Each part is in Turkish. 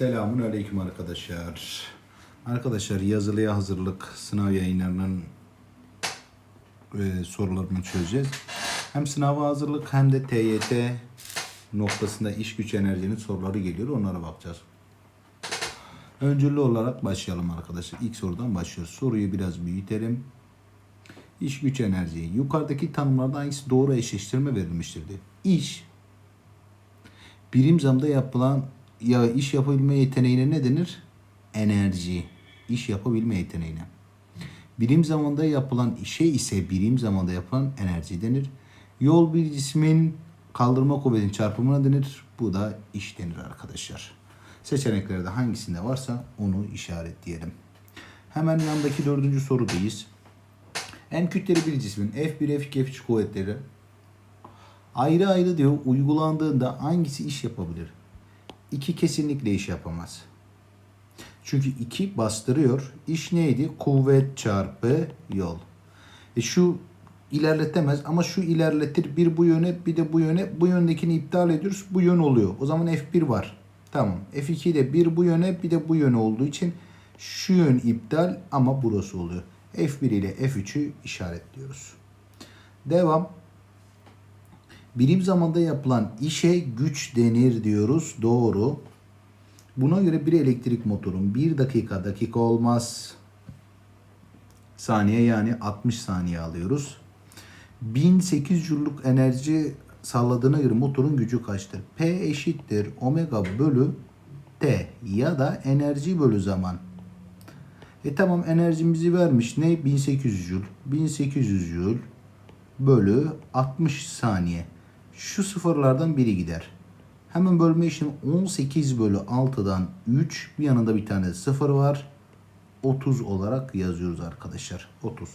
Selamun Aleyküm arkadaşlar. Arkadaşlar yazılıya hazırlık sınav yayınlarının e, sorularını çözeceğiz. Hem sınava hazırlık hem de TYT noktasında iş güç enerjinin soruları geliyor. Onlara bakacağız. Öncüllü olarak başlayalım arkadaşlar. İlk sorudan başlıyoruz. Soruyu biraz büyütelim. İş güç enerji. Yukarıdaki tanımlardan hangisi doğru eşleştirme verilmiştir diye. İş birim zamda yapılan ya iş yapabilme yeteneğine ne denir? Enerji. İş yapabilme yeteneğine. Birim zamanda yapılan işe ise birim zamanda yapılan enerji denir. Yol bir cismin kaldırma kuvvetinin çarpımına denir. Bu da iş denir arkadaşlar. Seçeneklerde hangisinde varsa onu işaretleyelim. Hemen yandaki dördüncü sorudayız. En kütleli bir cismin F1, F2, F3 kuvvetleri ayrı ayrı diyor uygulandığında hangisi iş yapabilir? 2 kesinlikle iş yapamaz. Çünkü 2 bastırıyor. İş neydi? Kuvvet çarpı yol. E şu ilerletemez ama şu ilerletir. Bir bu yöne bir de bu yöne. Bu yöndekini iptal ediyoruz. Bu yön oluyor. O zaman F1 var. Tamam. F2 de bir bu yöne bir de bu yöne olduğu için şu yön iptal ama burası oluyor. F1 ile F3'ü işaretliyoruz. Devam. Birim zamanda yapılan işe güç denir diyoruz. Doğru. Buna göre bir elektrik motorun 1 dakika dakika olmaz. Saniye yani 60 saniye alıyoruz. 1800 joule'luk enerji sağladığına göre motorun gücü kaçtır? P eşittir omega bölü T ya da enerji bölü zaman. E tamam enerjimizi vermiş. Ne? 1800 joule. 1800 joule bölü 60 saniye. Şu sıfırlardan biri gider. Hemen bölme işlemi 18 bölü 6'dan 3. Bir yanında bir tane sıfır var. 30 olarak yazıyoruz arkadaşlar. 30.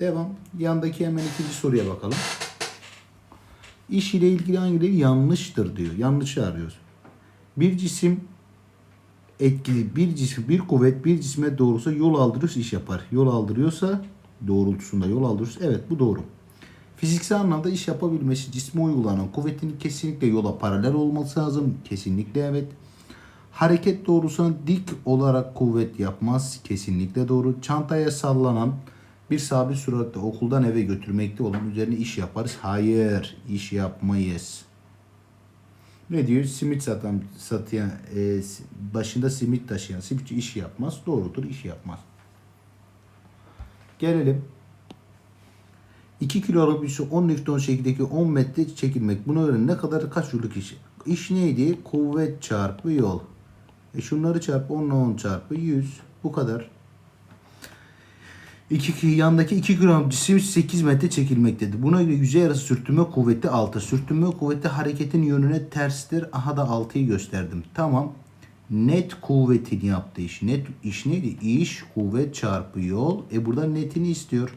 Devam. Yandaki hemen ikinci soruya bakalım. İş ile ilgili hangileri yanlıştır diyor. Yanlışı arıyoruz. Bir cisim etkili bir cisim bir kuvvet bir cisme doğrusa yol aldırırsa iş yapar. Yol aldırıyorsa doğrultusunda yol aldırırsa evet bu doğru. Fiziksel anlamda iş yapabilmesi cisme uygulanan kuvvetin kesinlikle yola paralel olması lazım. Kesinlikle evet. Hareket doğrusuna dik olarak kuvvet yapmaz. Kesinlikle doğru. Çantaya sallanan bir sabit süratle okuldan eve götürmekte olan üzerine iş yaparız. Hayır, iş yapmayız. Ne diyor? Simit satan, satayan, e, başında simit taşıyan simitçi iş yapmaz. Doğrudur, iş yapmaz. Gelelim 2 kilo arabisi 10 Newton şekildeki 10 metre çekilmek. Buna göre ne kadar kaç yıllık iş? İş neydi? Kuvvet çarpı yol. E şunları çarpı 10 ile 10 çarpı 100. Bu kadar. 2, yandaki 2 gram cisim 8 metre çekilmektedir. Buna göre yüzey arası sürtünme kuvveti 6. Sürtünme kuvveti hareketin yönüne terstir. Aha da 6'yı gösterdim. Tamam. Net kuvvetin yaptığı iş. Net iş neydi? İş kuvvet çarpı yol. E burada netini istiyor.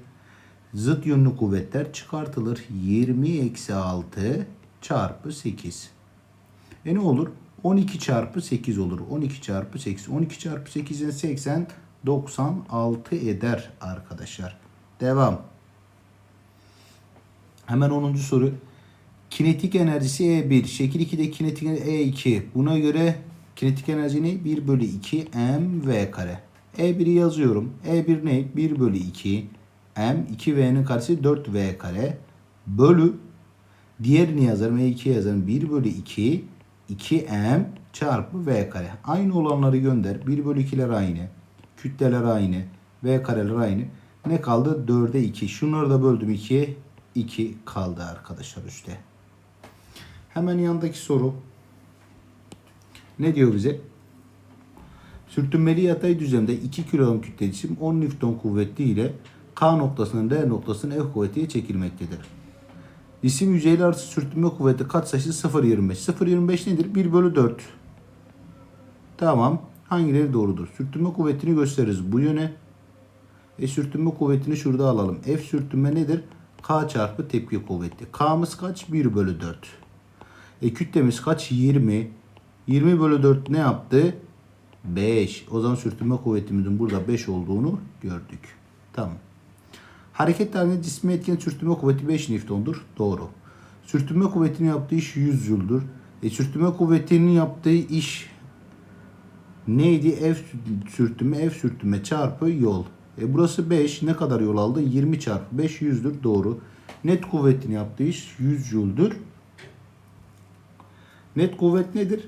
Zıt yönlü kuvvetler çıkartılır. 20 eksi 6 çarpı 8. E ne olur? 12 çarpı 8 olur. 12 çarpı 8. 12 çarpı 8'in 80 96 eder arkadaşlar. Devam. Hemen 10. soru. Kinetik enerjisi E1. Şekil 2'de kinetik E2. Buna göre kinetik enerji ne? 1 bölü 2 mv kare. E1'i yazıyorum. E1 ne? 1 bölü 2 m 2v'nin karesi 4v kare bölü diğerini yazarım e2 yazarım 1 bölü 2 2m çarpı v kare. Aynı olanları gönder. 1 bölü 2'ler aynı. Kütleler aynı. V kareler aynı. Ne kaldı? 4'e 2. Şunları da böldüm 2'ye. 2 kaldı arkadaşlar üstte. Hemen yandaki soru. Ne diyor bize? Sürtünmeli yatay düzlemde 2 kilom kütle cisim 10 Newton kuvveti ile K noktasının R noktasının F kuvvetiyle çekilmektedir. Cisim yüzeyle arası sürtünme kuvveti katsayısı 0.25. 0.25 nedir? 1 bölü 4. Tamam. Hangileri doğrudur? Sürtünme kuvvetini gösteririz bu yöne. E sürtünme kuvvetini şurada alalım. F sürtünme nedir? K çarpı tepki kuvveti. K'mız kaç? 1 bölü 4. E kütlemiz kaç? 20. 20 bölü 4 ne yaptı? 5. O zaman sürtünme kuvvetimizin burada 5 olduğunu gördük. Tamam. Hareket halinde cismi etken sürtünme kuvveti 5 Newton'dur. Doğru. Sürtünme kuvvetinin yaptığı iş 100 Joule'dur. E, sürtünme kuvvetinin yaptığı iş Neydi? F sürtünme, F sürtünme çarpı yol. E burası 5. Ne kadar yol aldı? 20 çarpı 5 100'dür. Doğru. Net kuvvetini yaptığı iş 100 joule'dur. Net kuvvet nedir?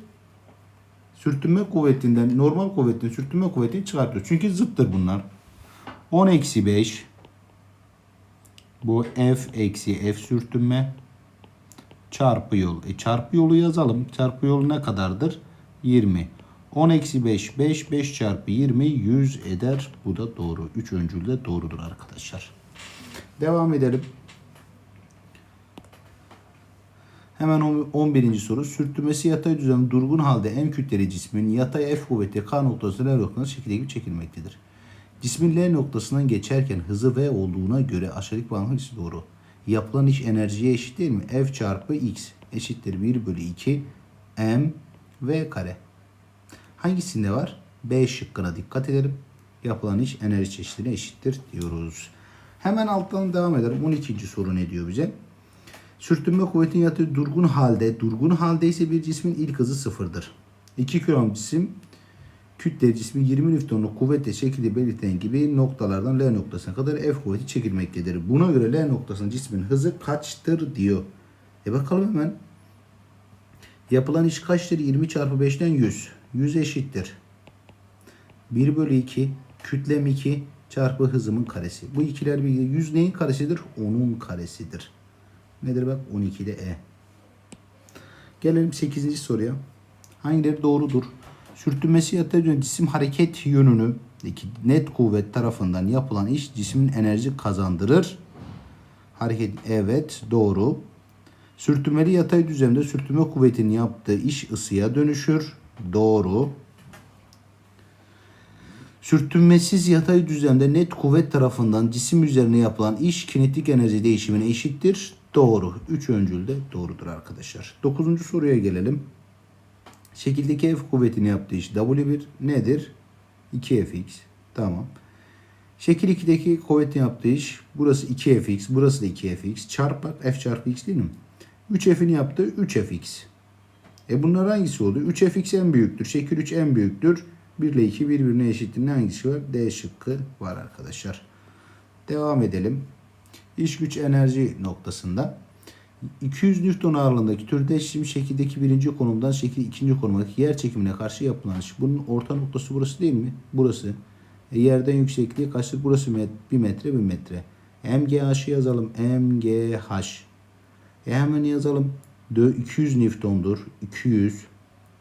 Sürtünme kuvvetinden normal kuvvetin sürtünme kuvvetini çıkartıyor. Çünkü zıttır bunlar. 10 eksi 5 bu F eksi F sürtünme çarpı yol. E çarpı yolu yazalım. Çarpı yolu ne kadardır? 20. 10 eksi 5 5 5 çarpı 20 100 eder. Bu da doğru. 3 öncül de doğrudur arkadaşlar. Devam edelim. Hemen on- 11. soru. Sürtünmesi yatay düzen durgun halde en kütleli cismin yatay F kuvveti K noktasına L noktasına şekilde gibi çekilmektedir. Cismin L noktasından geçerken hızı V olduğuna göre aşağıdaki hangisi doğru? Yapılan iş enerjiye eşit değil mi? F çarpı X eşittir 1 bölü 2 M V kare. Hangisinde var? B şıkkına dikkat edelim. Yapılan iş enerji çeşidine eşittir diyoruz. Hemen alttan devam edelim. 12. soru ne diyor bize? Sürtünme kuvvetinin yattığı durgun halde, durgun halde ise bir cismin ilk hızı sıfırdır. 2 kilogram cisim kütle cismi 20 Newton'luk kuvvetle şekilde belirtilen gibi noktalardan L noktasına kadar F kuvveti çekilmektedir. Buna göre L noktasının cismin hızı kaçtır diyor. E bakalım hemen. Yapılan iş kaçtır? 20 çarpı 5'ten 100. 100 eşittir. 1 bölü 2 kütlem 2 çarpı hızımın karesi. Bu ikiler bir 100 neyin karesidir? 10'un karesidir. Nedir bak 12'de E. Gelelim 8. soruya. Hangileri doğrudur? Sürtünmesi yatay cisim hareket yönünü net kuvvet tarafından yapılan iş cismin enerji kazandırır. Hareket evet doğru. Sürtünmeli yatay düzlemde sürtünme kuvvetinin yaptığı iş ısıya dönüşür. Doğru. Sürtünmesiz yatay düzlemde net kuvvet tarafından cisim üzerine yapılan iş kinetik enerji değişimine eşittir. Doğru. Üç öncül de doğrudur arkadaşlar. Dokuzuncu soruya gelelim. Şekildeki F kuvvetini yaptığı iş W1 nedir? 2Fx. Tamam. Şekil 2'deki kuvvetin yaptığı iş burası 2Fx, burası da 2Fx. Çarp bak F çarpı X değil mi? 3F'ini yaptığı 3Fx. E bunlar hangisi oldu? 3Fx en büyüktür. Şekil 3 en büyüktür. 1 ile 2 birbirine eşittir. Ne hangisi var? D şıkkı var arkadaşlar. Devam edelim. İş güç enerji noktasında 200 Newton ağırlığındaki türdeşim şekildeki birinci konumdan şekil ikinci konumdaki yer çekimine karşı yapılan iş. Bunun orta noktası burası değil mi? Burası. E, yerden yüksekliği kaçtır? Burası met 1 metre 1 metre. MGH'ı yazalım. MGH. E hemen yazalım. Dö- 200 Newton'dur. 200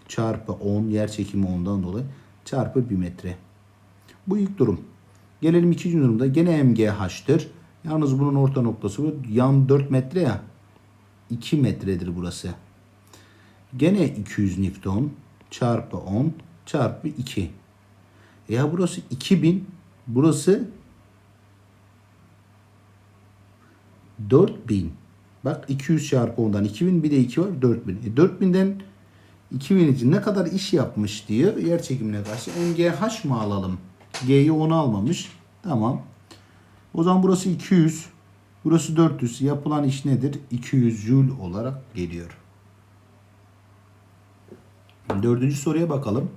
çarpı 10 yer çekimi 10'dan dolayı çarpı 1 metre. Bu ilk durum. Gelelim ikinci durumda. Gene MGH'tır. Yalnız bunun orta noktası bu. Yan 4 metre ya. 2 metredir burası. Gene 200 Newton çarpı 10 çarpı 2. Ya burası 2000. Burası 4000. Bak 200 çarpı 10'dan 2000 bir de 2 var 4000. E 4000'den 2000 için ne kadar iş yapmış diyor. Yer çekimine karşı MGH mı alalım? G'yi 10 almamış. Tamam. O zaman burası 200. Burası 400. Yapılan iş nedir? 200 Joule olarak geliyor. Dördüncü soruya bakalım.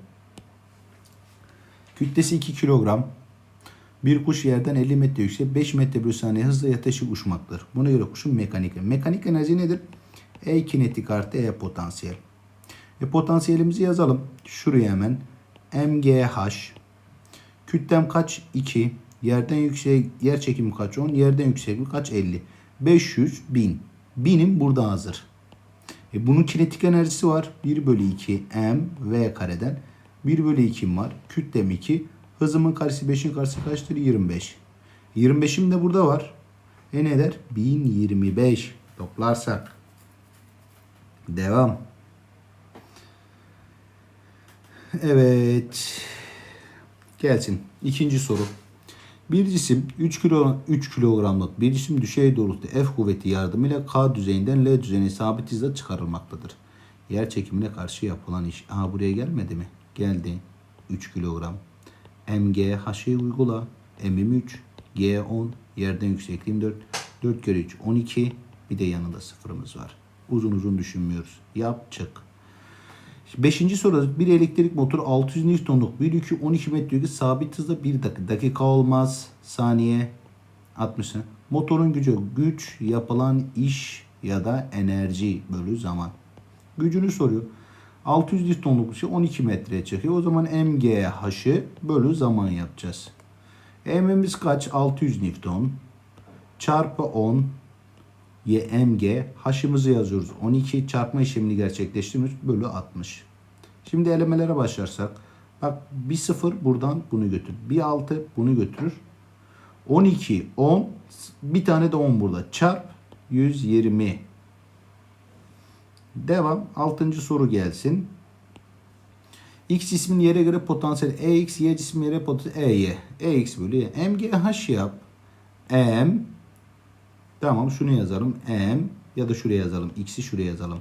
Kütlesi 2 kilogram. Bir kuş yerden 50 metre yüksek 5 metre bölü saniye hızla yaklaşık uçmaktır. Buna göre kuşun mekanik. Mekanik enerji nedir? E kinetik artı E potansiyel. E potansiyelimizi yazalım. Şuraya hemen. MGH. Kütlem kaç? 2. Yerden yüksek yer çekimi kaç? 10. Yerden yüksekliği kaç? 50. 500 1000. 1000'im burada hazır. E bunun kinetik enerjisi var. 1 bölü 2 m v kareden. 1 bölü 2'm var. Kütlem 2. Hızımın karesi 5'in karesi kaçtır? 25. 25'im de burada var. E ne eder? 1025. Toplarsak. Devam. Evet. Gelsin. İkinci soru. Bir cisim 3 kilo 3 kilogramlık bir cisim düşey doğrultuda F kuvveti yardımıyla K düzeyinden L düzeyine sabit hızla çıkarılmaktadır. Yer çekimine karşı yapılan iş. Aha buraya gelmedi mi? Geldi. 3 kilogram. MGH'ı uygula. M'im 3. G 10. Yerden yüksekliğim 4. 4 kere 3 12. Bir de yanında sıfırımız var. Uzun uzun düşünmüyoruz. Yap çık. Beşinci soru bir elektrik motoru 600 Newton'luk bir yükü 12 metre yükü sabit hızla 1 dakika, dakika olmaz saniye 60 saniye. Motorun gücü güç yapılan iş ya da enerji bölü zaman. Gücünü soruyor. 600 Newton'luk bir şey 12 metreye çekiyor. O zaman MGH'ı bölü zaman yapacağız. M'imiz kaç? 600 Newton çarpı 10 YMG H'ımızı yazıyoruz. 12 çarpma işlemini gerçekleştirmiş bölü 60. Şimdi elemelere başlarsak. Bak bir 0 buradan bunu götür. Bir 6 bunu götürür. 12, 10 bir tane de 10 burada. Çarp 120. Devam. 6. soru gelsin. X cismin yere göre potansiyeli EX, Y cismin yere potansiyeli EY. EX bölü Y. MGH yap. M Tamam şunu yazalım. M ya da şuraya yazalım. X'i şuraya yazalım.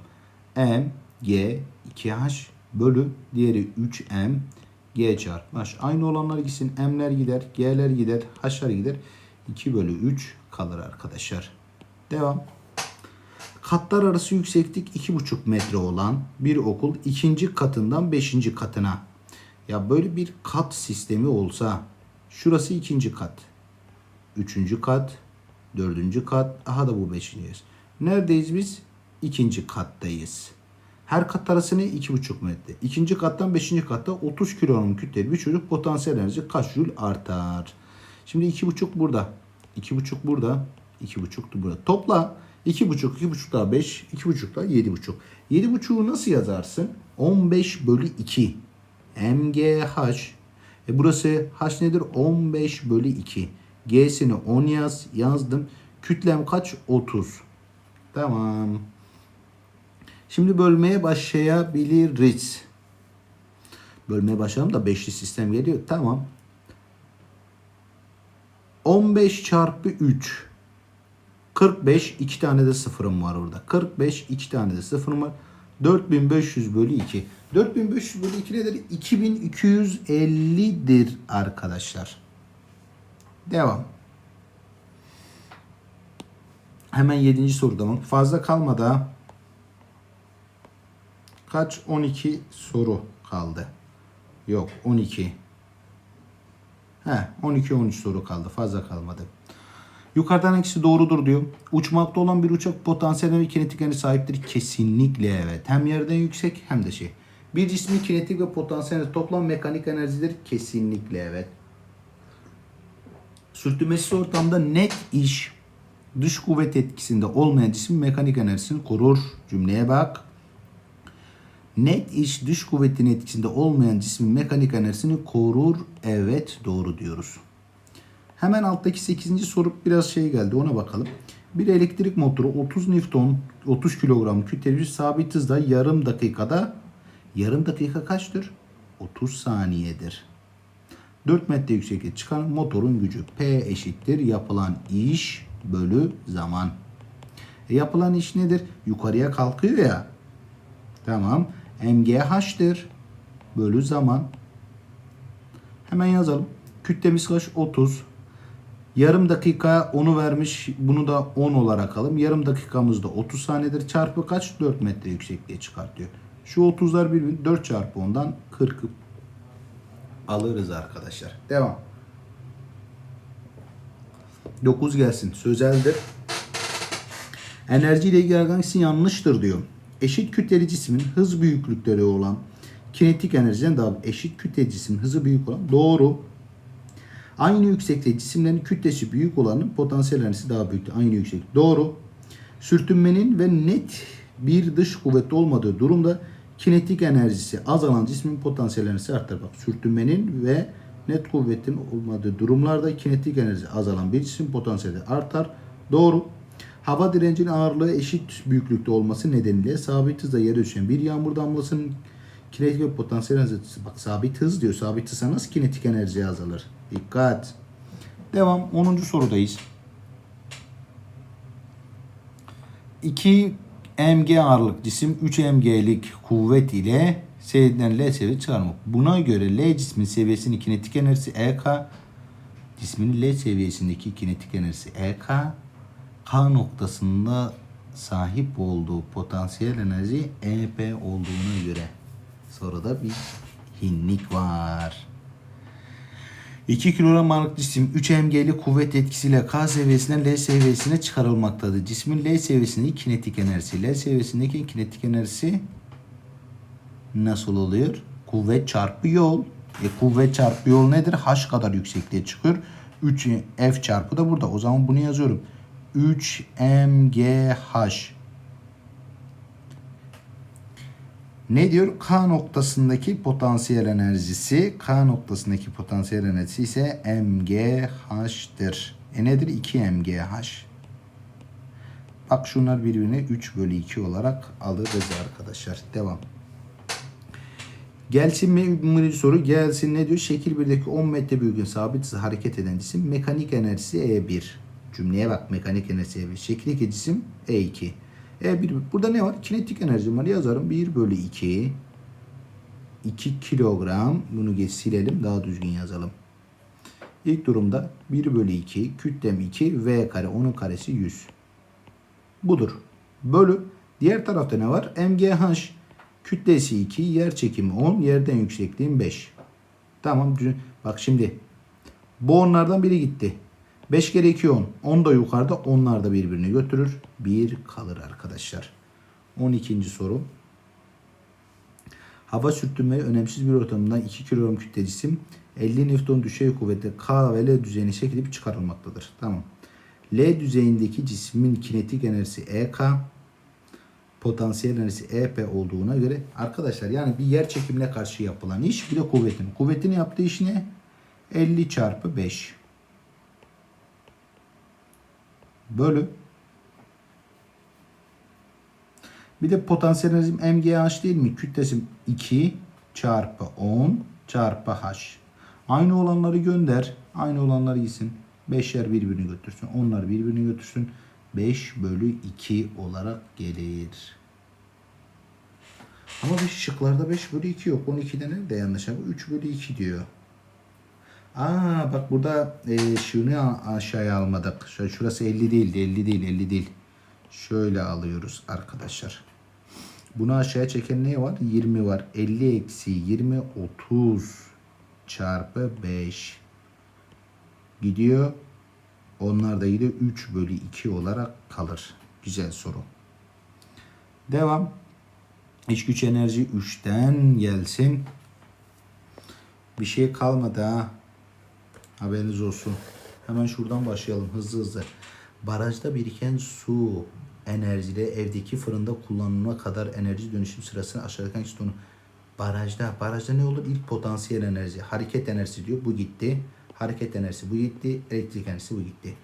M G 2H bölü diğeri 3M G çarpı H. Aynı olanlar gitsin. M'ler gider. G'ler gider. H'lar gider. 2 bölü 3 kalır arkadaşlar. Devam. Katlar arası yükseklik 2,5 metre olan bir okul ikinci katından 5. katına. Ya böyle bir kat sistemi olsa şurası ikinci kat. Üçüncü kat, dördüncü kat, aha da bu beşinci. Neredeyiz biz? İkinci kattayız. Her kat arası ne? 2,5 metre. İkinci kattan beşinci katta 30 kilonun kütleli bir çocuk potansiyel enerji kaç jül artar? Şimdi 2,5 burada. 2,5 burada. 2,5 da burada. Topla 2,5, 2,5 daha 5, 2,5 daha 7,5. 7,5'u nasıl yazarsın? 15 bölü 2. MGH. E burası H nedir? 15 bölü 2. G'sini 10 yaz. Yazdım. Kütlem kaç? 30. Tamam. Şimdi bölmeye başlayabiliriz. Bölmeye başlayalım da beşli sistem geliyor. Tamam. 15 çarpı 3. 45 iki tane de sıfırım var orada. 45 iki tane de sıfırım var. 4500 bölü 2. 4500 bölü 2 nedir? 2250'dir arkadaşlar. Devam. Hemen 7. soruda mı? Fazla kalmadı. Kaç? 12 soru kaldı. Yok 12. He 12-13 soru kaldı. Fazla kalmadı. Yukarıdan hangisi doğrudur diyor. Uçmakta olan bir uçak potansiyel ve kinetik enerji sahiptir. Kesinlikle evet. Hem yerden yüksek hem de şey. Bir cismin kinetik ve potansiyel toplam mekanik enerjidir. Kesinlikle evet. Sürtünmesiz ortamda net iş dış kuvvet etkisinde olmayan cismin mekanik enerjisini korur. Cümleye bak. Net iş dış kuvvetin etkisinde olmayan cismin mekanik enerjisini korur. Evet doğru diyoruz. Hemen alttaki 8. soru biraz şey geldi ona bakalım. Bir elektrik motoru 30 Newton 30 kilogram kütleli sabit hızda yarım dakikada yarım dakika kaçtır? 30 saniyedir. 4 metre yüksekliğe çıkan motorun gücü P eşittir yapılan iş bölü zaman. E yapılan iş nedir? Yukarıya kalkıyor ya. Tamam. MGH'tir. Bölü zaman. Hemen yazalım. Kütlemiz kaç? 30. Yarım dakika onu vermiş. Bunu da 10 olarak alalım. Yarım dakikamız da 30 saniyedir. Çarpı kaç? 4 metre yüksekliğe çıkartıyor. Şu 30'lar birbirine 4 çarpı 10'dan 40 alırız arkadaşlar. Devam. 9 gelsin. Sözeldir. Enerji ile ilgili hangisi yanlıştır diyor. Eşit kütleli cismin hız büyüklükleri olan kinetik enerjiden daha eşit kütleli cismin hızı büyük olan doğru. Aynı yükseklikte cisimlerin kütlesi büyük olanın potansiyel enerjisi daha büyüktür. Aynı yükseklik. Doğru. Sürtünmenin ve net bir dış kuvveti olmadığı durumda kinetik enerjisi azalan cismin potansiyel enerjisi artar. Bak sürtünmenin ve net kuvvetin olmadığı durumlarda kinetik enerji azalan bir cisim potansiyeli artar. Doğru. Hava direncinin ağırlığı eşit büyüklükte olması nedeniyle sabit hızla yere düşen bir yağmur damlasının kinetik ve potansiyel enerjisi bak sabit hız diyor. Sabit hızsa nasıl kinetik enerji azalır? Dikkat. Devam. 10. sorudayız. 2 mg ağırlık cisim 3 mg'lik kuvvet ile S'den L seviye çıkarmak. Buna göre L cismin seviyesinin kinetik enerjisi EK, cismin L seviyesindeki kinetik enerjisi EK, K noktasında sahip olduğu potansiyel enerji EP olduğuna göre. Soruda bir hinlik var. 2 kilogram ağırlık cisim 3 mg'li kuvvet etkisiyle K seviyesinden L seviyesine çıkarılmaktadır. Cismin L seviyesindeki kinetik enerjisi. L seviyesindeki kinetik enerjisi nasıl oluyor? Kuvvet çarpı yol. E, kuvvet çarpı yol nedir? H kadar yüksekliğe çıkıyor. 3 F çarpı da burada. O zaman bunu yazıyorum. 3 mgh. Ne diyor? K noktasındaki potansiyel enerjisi. K noktasındaki potansiyel enerjisi ise mgh'tır. E nedir? 2 mgh. Bak şunlar birbirine 3 bölü 2 olarak alırız arkadaşlar. Devam. Gelsin mi soru gelsin ne diyor? Şekil 1'deki 10 metre büyüklüğün sabit hızla hareket eden cisim mekanik enerjisi E1. Cümleye bak mekanik enerjisi E1. Şekil 2 cisim E2. E1 burada ne var? Kinetik enerji var. Yazarım 1 bölü 2. 2 kilogram. Bunu geç silelim. Daha düzgün yazalım. İlk durumda 1 bölü 2. Kütlem 2. V kare. Onun karesi 100. Budur. Bölü. Diğer tarafta ne var? MGH. Kütlesi 2. Yer çekimi 10. Yerden yüksekliğim 5. Tamam. Bak şimdi. Bu onlardan biri gitti. 5 kere 2 10. 10 da yukarıda. Onlar da birbirini götürür. 1 kalır arkadaşlar. 12. soru. Hava sürtünmeyi önemsiz bir ortamdan 2 kilogram kütle cisim 50 Newton düşey kuvvetle K ve L düzeyine çekilip çıkarılmaktadır. Tamam. L düzeyindeki cismin kinetik enerjisi EK, potansiyel enerjisi EP olduğuna göre arkadaşlar yani bir yer çekimine karşı yapılan iş bir de kuvvetin. Kuvvetin yaptığı iş ne? 50 çarpı 5 bölü bir de potansiyel enerjim MGH değil mi? Kütlesi 2 çarpı 10 çarpı H. Aynı olanları gönder. Aynı olanları gitsin. 5'ler birbirini götürsün. Onlar birbirini götürsün. 5 bölü 2 olarak gelir. Ama bir şıklarda 5 bölü 2 yok. 12'de nerede yanlış abi? 3 bölü 2 diyor. Aa bak burada e, şunu aşağıya almadık. Şöyle şurası 50 değil, 50 değil, 50 değil. Şöyle alıyoruz arkadaşlar. Bunu aşağıya çeken ne var? 20 var. 50 eksi 20 30 çarpı 5 gidiyor. Onlar da gidiyor 3 bölü 2 olarak kalır. Güzel soru. Devam. İç güç enerji 3'ten gelsin. Bir şey kalmadı ha. Haberiniz olsun. Hemen şuradan başlayalım hızlı hızlı. Barajda biriken su enerjiyle evdeki fırında kullanılana kadar enerji dönüşüm sırasını aşağıdaki hangisi onu barajda barajda ne olur? İlk potansiyel enerji, hareket enerjisi diyor. Bu gitti. Hareket enerjisi bu gitti. Elektrik enerjisi bu gitti.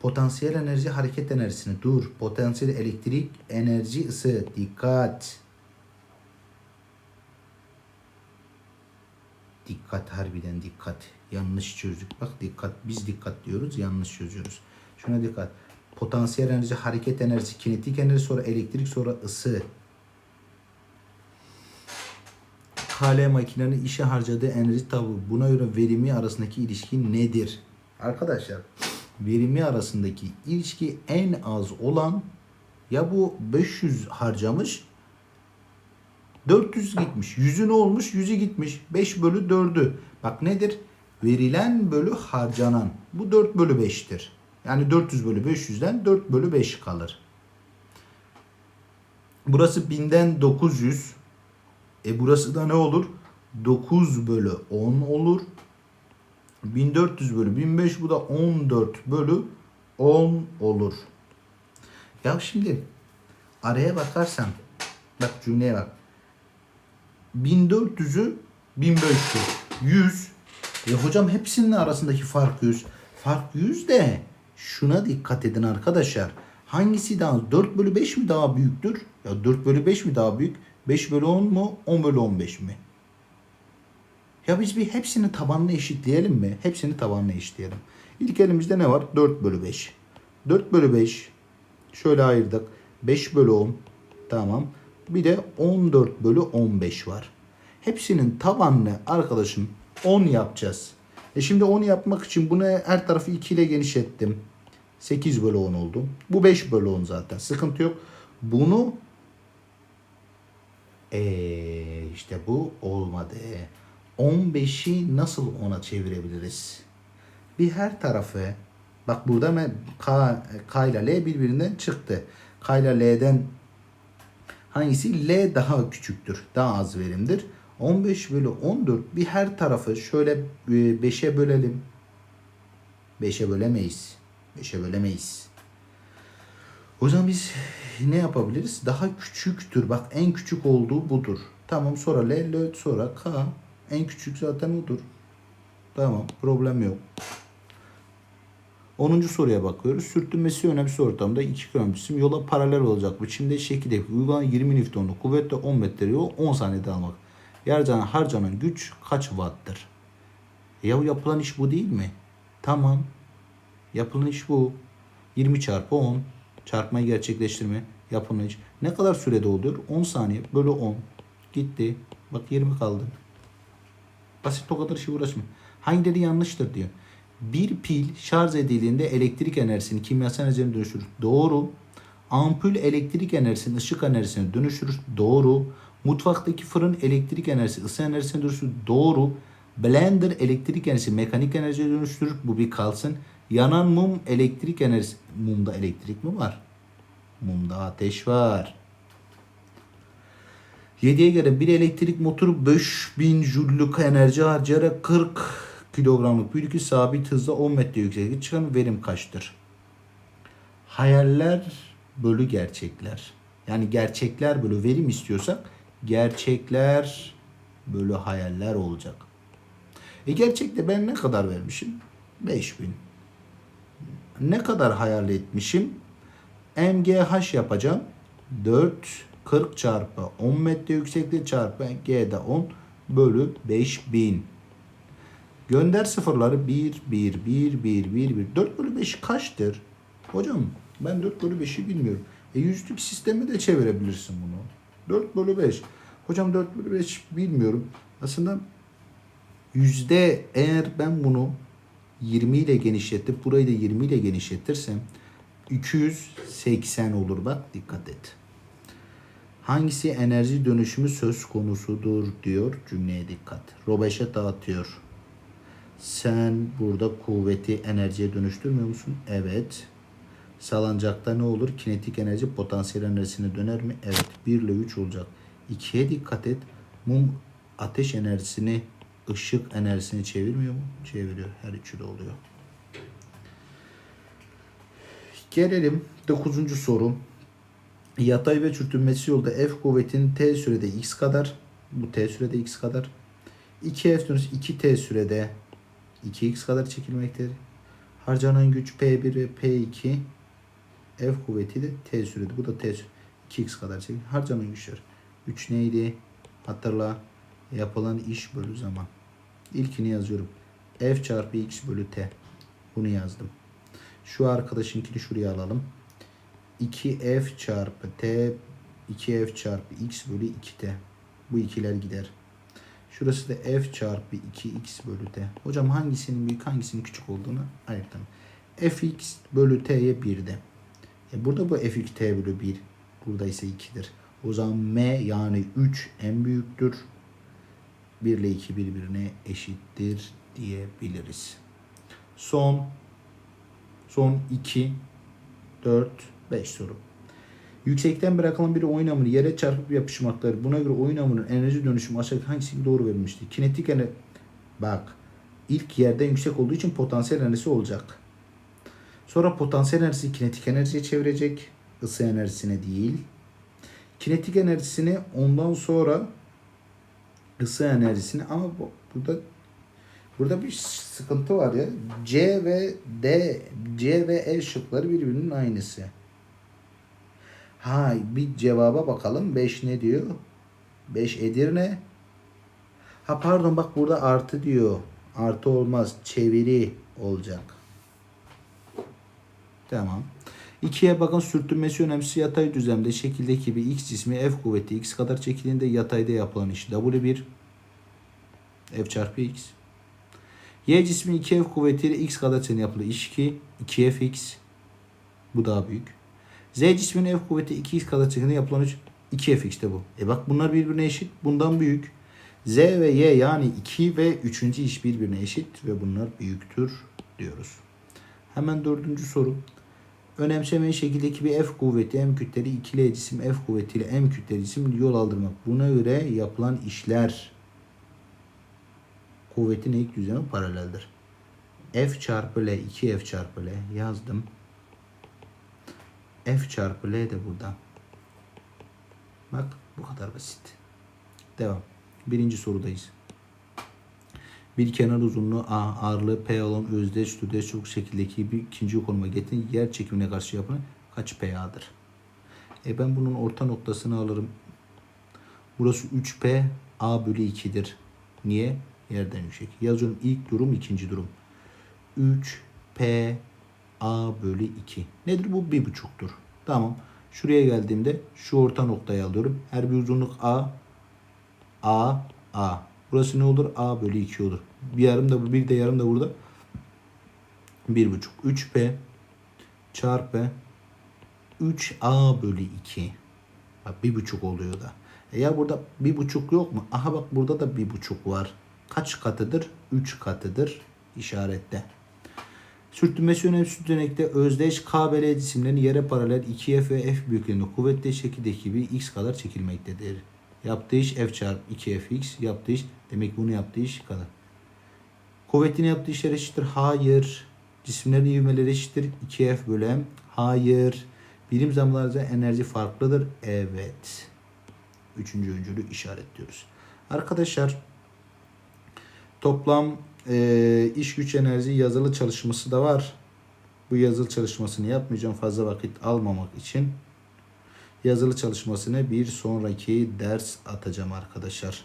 Potansiyel enerji hareket enerjisini dur. Potansiyel elektrik enerji ısı dikkat. Dikkat harbiden dikkat. Yanlış çözdük. Bak dikkat. Biz dikkat diyoruz. Yanlış çözüyoruz. Şuna dikkat. Potansiyel enerji, hareket enerjisi, kinetik enerji, sonra elektrik, sonra ısı. KL makinenin işe harcadığı enerji tabu. Buna göre verimi arasındaki ilişki nedir? Arkadaşlar verimi arasındaki ilişki en az olan ya bu 500 harcamış 400 gitmiş. 100'ü ne olmuş? 100'ü gitmiş. 5 bölü 4'ü. Bak nedir? Verilen bölü harcanan. Bu 4 bölü 5'tir. Yani 400 bölü 500'den 4 bölü 5 kalır. Burası 1000'den 900. E burası da ne olur? 9 bölü 10 olur. 1400 bölü 1500 bu da 14 bölü 10 olur. Ya şimdi araya bakarsan bak cümleye bak. 1400'ü 1500. 100. E hocam hepsinin arasındaki fark 100. Fark 100 de şuna dikkat edin arkadaşlar. Hangisi daha 4 bölü 5 mi daha büyüktür? Ya 4 bölü 5 mi daha büyük? 5 bölü 10 mu? 10 bölü 15 mi? Ya biz bir hepsini tabanla eşitleyelim mi? Hepsini tabanla eşitleyelim. İlk elimizde ne var? 4 bölü 5. 4 bölü 5. Şöyle ayırdık. 5 bölü 10. Tamam. Bir de 14 bölü 15 var. Hepsinin tabanını arkadaşım 10 yapacağız. E şimdi 10 yapmak için bunu her tarafı 2 ile genişlettim. 8 bölü 10 oldu. Bu 5 bölü 10 zaten. Sıkıntı yok. Bunu Ee, işte bu olmadı. 15'i nasıl ona çevirebiliriz? Bir her tarafı bak burada K, K ile L birbirinden çıktı. K ile L'den hangisi? L daha küçüktür. Daha az verimdir. 15 bölü 14 bir her tarafı şöyle 5'e bölelim. 5'e bölemeyiz. 5'e bölemeyiz. O zaman biz ne yapabiliriz? Daha küçüktür. Bak en küçük olduğu budur. Tamam sonra L, L sonra K. En küçük zaten odur. Tamam problem yok. 10. soruya bakıyoruz. Sürtünmesi önemli ortamda iki km cisim yola paralel olacak biçimde şekilde uygulanan 20 Newton'lu kuvvetle 10 metre yol 10 saniyede almak. Harcanan, harcanan güç kaç watt'tır? Ya yapılan iş bu değil mi? Tamam. Yapılan iş bu. 20 çarpı 10 çarpmayı gerçekleştirme yapılan iş. Ne kadar sürede oluyor? 10 saniye bölü 10. Gitti. Bak 20 kaldı. Basit o kadar şey uğraşma. Hangileri yanlıştır diyor. Bir pil şarj edildiğinde elektrik enerjisini kimyasal enerjiye dönüştürür. Doğru. Ampul elektrik enerjisini ışık enerjisine dönüştürür. Doğru. Mutfaktaki fırın elektrik enerjisi ısı enerjisine dönüştürür. Doğru. Blender elektrik enerjisi mekanik enerjiye dönüştürür. Bu bir kalsın. Yanan mum elektrik enerjisi. Mumda elektrik mi var? Mumda ateş var. 7'ye göre bir elektrik motoru 5000 jüllük enerji harcayarak 40 kilogramlık yükü sabit hızla 10 metre yükseklik çıkan verim kaçtır? Hayaller bölü gerçekler. Yani gerçekler bölü verim istiyorsak gerçekler bölü hayaller olacak. E gerçekte ben ne kadar vermişim? 5000. Ne kadar hayal etmişim? MGH yapacağım. 4 40 çarpı 10 metre yükseklik çarpı G'de 10 bölü 5000. Gönder sıfırları 1, 1, 1, 1, 1, 1. 4 bölü 5 kaçtır? Hocam ben 4 bölü 5'i bilmiyorum. E yüzlük sistemi de çevirebilirsin bunu. 4 bölü 5. Hocam 4 bölü 5 bilmiyorum. Aslında yüzde eğer ben bunu 20 ile genişletip burayı da 20 ile genişletirsem 280 olur bak dikkat et. Hangisi enerji dönüşümü söz konusudur diyor cümleye dikkat. Robeşe dağıtıyor. Sen burada kuvveti enerjiye dönüştürmüyor musun? Evet. Salıncakta ne olur? Kinetik enerji potansiyel enerjisine döner mi? Evet. 1 ile 3 olacak. 2'ye dikkat et. Mum ateş enerjisini ışık enerjisini çevirmiyor mu? Çeviriyor. Her üçü de oluyor. Gelelim 9. soru. Yatay ve sürtünmesi yolda F kuvvetinin T sürede x kadar. Bu T sürede x kadar. 2F dönüş 2T sürede 2x kadar çekilmektedir. Harcanan güç P1 ve P2 F kuvveti de T sürede. Bu da T sürede. 2x kadar çekil. Harcanan güçler. 3 neydi? Hatırla. Yapılan iş bölü zaman. İlkini yazıyorum. F çarpı x bölü T. Bunu yazdım. Şu arkadaşınkini şuraya alalım. 2f çarpı t 2f çarpı x bölü 2t. Bu ikiler gider. Şurası da f çarpı 2x bölü t. Hocam hangisinin büyük hangisinin küçük olduğunu ayırtalım. fx bölü t'ye 1'de. E burada bu f2 t bölü 1. Burada ise 2'dir. O zaman m yani 3 en büyüktür. 1 ile 2 birbirine eşittir diyebiliriz. Son son 2 4 5 soru. Yüksekten bırakılan bir oyun hamuru yere çarpıp yapışmaktadır. Buna göre oyun hamurunun enerji dönüşümü aşağıdaki hangisi doğru verilmiştir? Kinetik enerji bak ilk yerden yüksek olduğu için potansiyel enerjisi olacak. Sonra potansiyel enerjisi kinetik enerjiye çevirecek. ısı enerjisine değil. Kinetik enerjisini ondan sonra ısı enerjisini ama bu, burada burada bir sıkıntı var ya. C ve D, C ve E şıkları birbirinin aynısı. Ha bir cevaba bakalım. 5 ne diyor? 5 Edirne. Ha pardon bak burada artı diyor. Artı olmaz. Çeviri olacak. Tamam. 2'ye bakın sürtünmesi önemlisi yatay düzlemde şekildeki bir x cismi F kuvveti x kadar çekildiğinde yatayda yapılan iş W1 F çarpı x. Y cismi 2F kuvvetiyle x kadar çekildiğinde yapılan iş 2 2Fx. Bu daha büyük. Z cisminin F kuvveti 2x kadar çekildiğinde yapılan 3 2fx de bu. E bak bunlar birbirine eşit. Bundan büyük. Z ve Y yani 2 ve 3. iş birbirine eşit ve bunlar büyüktür diyoruz. Hemen dördüncü soru. Önemsemeyen şekildeki bir F kuvveti M kütleli ikili cisim F kuvvetiyle M kütleli cisim yol aldırmak. Buna göre yapılan işler kuvvetin ilk düzlemi paraleldir. F çarpı L 2F çarpı L yazdım. F çarpı L de burada. Bak bu kadar basit. Devam. Birinci sorudayız. Bir kenar uzunluğu A, ağırlığı P olan özdeş türdeş çok şekildeki bir ikinci konuma getirin. Yer çekimine karşı yapılan kaç PA'dır? E ben bunun orta noktasını alırım. Burası 3P A bölü 2'dir. Niye? Yerden yüksek. Yazıyorum ilk durum ikinci durum. 3P A bölü 2. Nedir bu? 1,5'tur. Tamam. Şuraya geldiğimde şu orta noktayı alıyorum. Her bir uzunluk A. A. A. Burası ne olur? A bölü 2 olur. Bir yarım da bir de yarım da burada. 1,5. 3P çarpı 3A bölü 2. Bak 1,5 oluyor da. E ya burada 1,5 yok mu? Aha bak burada da 1,5 var. Kaç katıdır? 3 katıdır. İşarette. Sürtünmesi önemsiz düzenekte özdeş KBL cisimlerin yere paralel 2F ve F büyüklüğünde kuvvetli şekildeki bir X kadar çekilmektedir. Yaptığı iş F çarpı 2FX. Yaptığı iş demek bunu yaptığı iş kadar. Kuvvetin yaptığı işler eşittir. Hayır. Cisimlerin ivmeleri eşittir. 2F bölü. Hayır. Birim zamanlarda enerji farklıdır. Evet. Üçüncü öncülü işaretliyoruz. Arkadaşlar toplam e, iş güç enerji yazılı çalışması da var. Bu yazılı çalışmasını yapmayacağım fazla vakit almamak için. Yazılı çalışmasını bir sonraki ders atacağım arkadaşlar.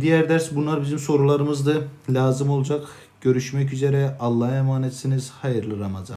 Diğer ders bunlar bizim sorularımızdı. Lazım olacak. Görüşmek üzere. Allah'a emanetsiniz. Hayırlı Ramazan.